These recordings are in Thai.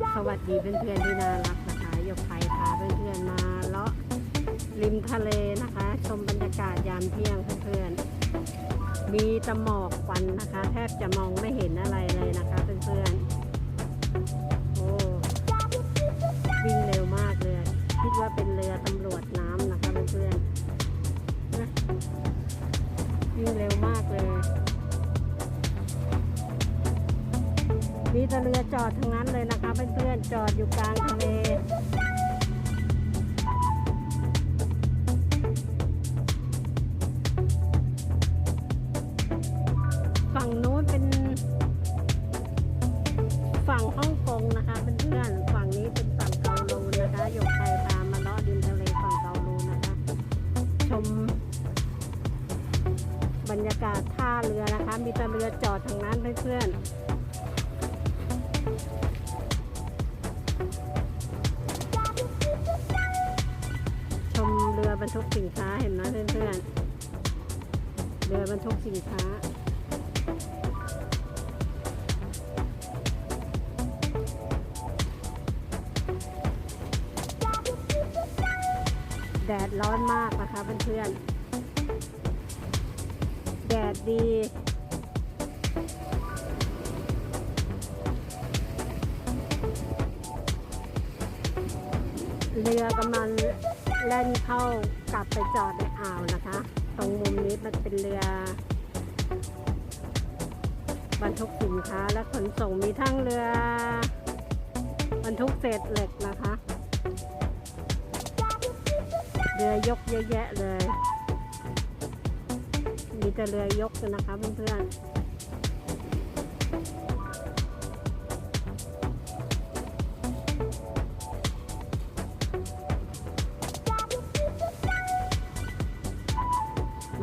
สวัสดีเพื่อนๆที่น่ารักนะคะยกไผ่พาเพื่อนๆมาเลาะริมทะเลนะคะ ชมบรรยากาศยามเที่ยงเพื่อนๆมีตะหมอกควันนะคะ แทบจะมองไม่เห็นอะไรเลยนะคะเพื่อนๆโอ้วิ่งเร็วมากเลย คิดว่าเป็นเรือตำรวจน้ำนะคะเพื่อนๆวิ่งเร็วมากเลย มีต่เรือจอดทั้งนั้นเลยนะคะเพื่อนๆจอดอยู่กลางทะเลฝั่งโน้นเป็น ฝั่งฮ่องกงนะคะเพื่อนๆฝั่งนี้เป็นฝั่งเกาลูนนะคะยกไปพามาเลาะดินทะเลฝั่งเกาลูนนะคะ ชม บรรยากาศท่าเรือนะคะ มีแต่เรือจอดทางนั้นเพื่อนๆ ชมเรือบรรทุกสินค้าเห็นไหมเพื่อนๆ เรือบรรทุกสินค้าแดดร้อนมากนะคะเพื่อนๆ แดดดี เรือกำลังแล่นเข้ากลับไปจอดในอ่าวนะคะ ตรงมุมนี้มันเป็นเรือบรรทุกสินค้าและขนส่งมีทั้งเรือบรรทุกเศษเหล็กนะคะ เรือยกเยอะแยะเลย มีแต่เรือยกนะคะเพื่อนๆ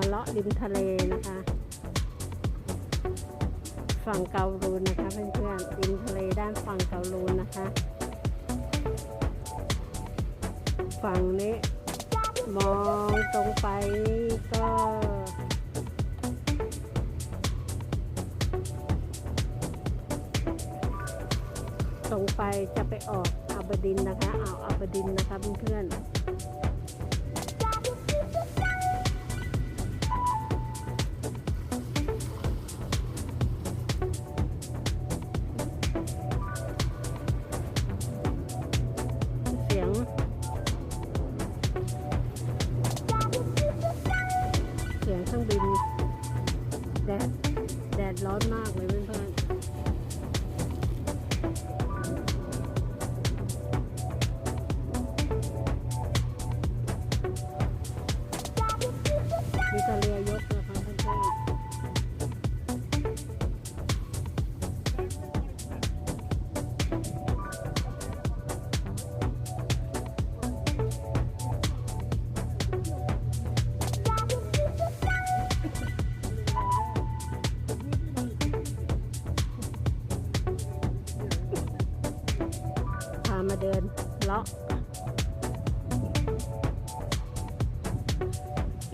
เลาะริมทะเลนะคะ ฝั่งเกาลูนนะคะเพื่อนๆริมทะเลด้านฝั่งเกาลูนนะคะ ฝั่งนี้มองตรงไปก็ตรงไปจะไปออกอับดินนะคะอ่าวอับดินนะคะเพื่อนๆ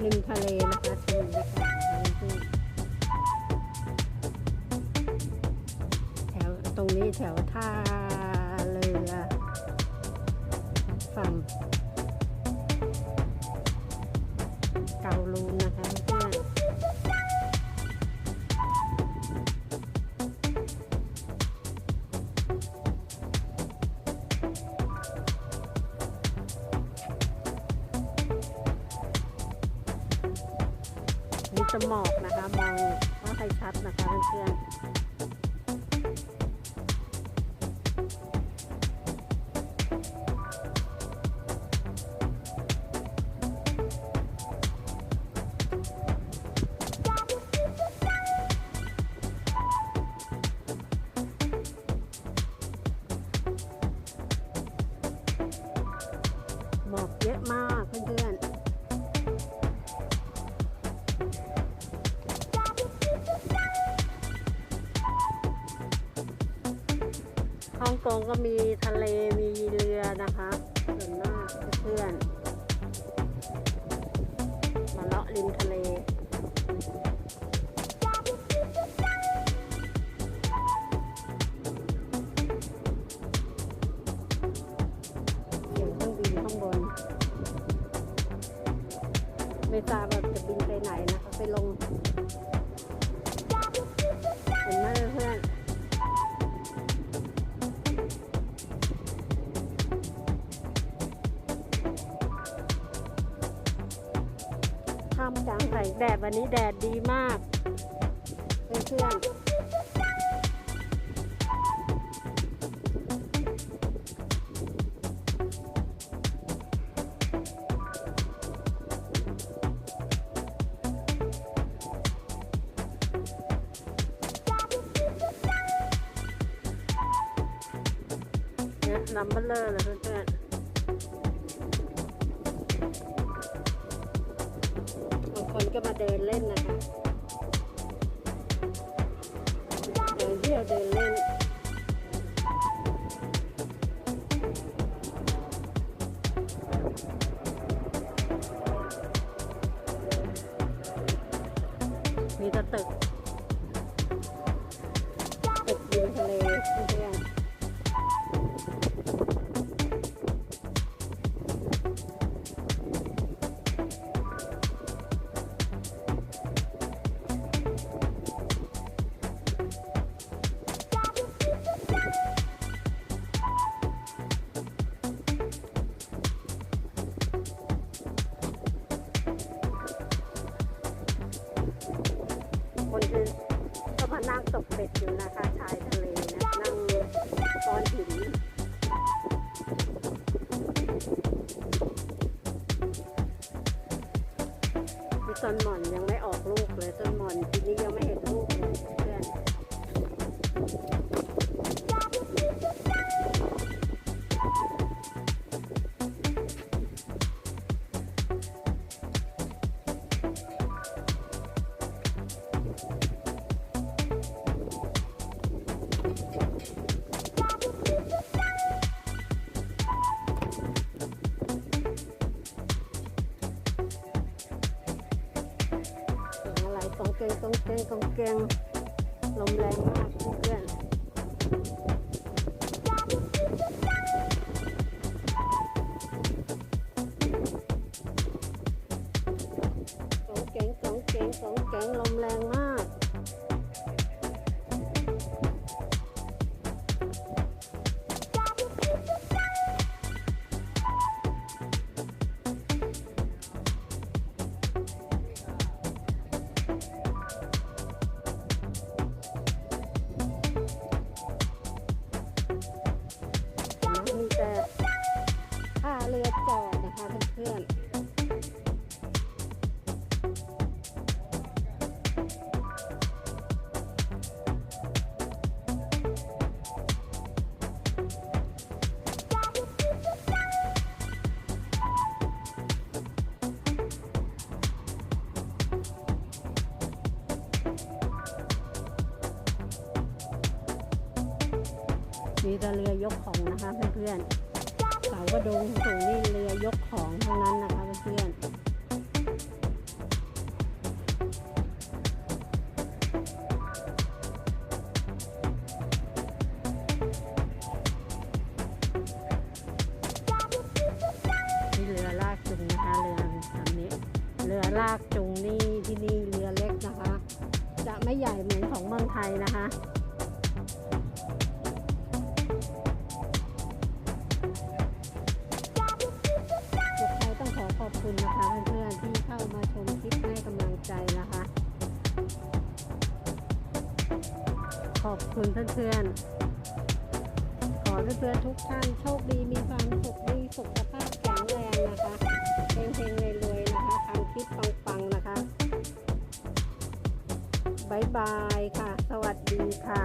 ริมทะเลนะคะชมบรรยากาศนะคะแถวตรงนี้แถวท่าเรือฝั่ง มีสมอกนะคะ มองว่าใครชัดนะคะเพื่อนหมอกเยอะมาก กงก็มีทะเลมีเรือนะคะส่วนมากเพื่อนมาเลาะริมทะเลไม่ทราบว่าจะบินไปไหนนะคะ ไปลงเห็นไหม เพื่อนท่ามกลางแสงแดดวันนี้แดดดีมากเพื่อนๆเนี่ยลำเบลเลอร์เลยเพื่อน ก็มาเดินเล่นนะคะเดินเที่ยวเดิน คือก็มานั่งตกเป็ดอยู่นะคะชายทะเลนะนั่งตอนหินมีต้นหม่อนยังไม่ออกลูกเลยต้นหม่อนปีนี้ยังไม่เห็นลูกเลยเพื่อน เสียงอะไรก เรือจอดนะคะเพื่อนๆมีเรือยกของนะคะเพื่อนๆากระดงสูงนี่เรือยกของทั้งนั้นนะคะเพื่อนนี่เรือลากจุงนะคะเรือลำนี้ เรือลากจุงนี่ที่นี่เรือเล็กนะคะ จะไม่ใหญ่เหมือนของเมืองไทยนะคะ มาชมคลิปให้กำลังใจนะคะ ขอบคุณเพื่อนๆ ขอเพื่อนๆทุกท่านโชคดีมีความสุขดีสุขภาพแข็งแรงนะคะเฮงๆรวยๆนะคะทำคลิปปังๆนะคะบายบายค่ะ สวัสดีค่ะ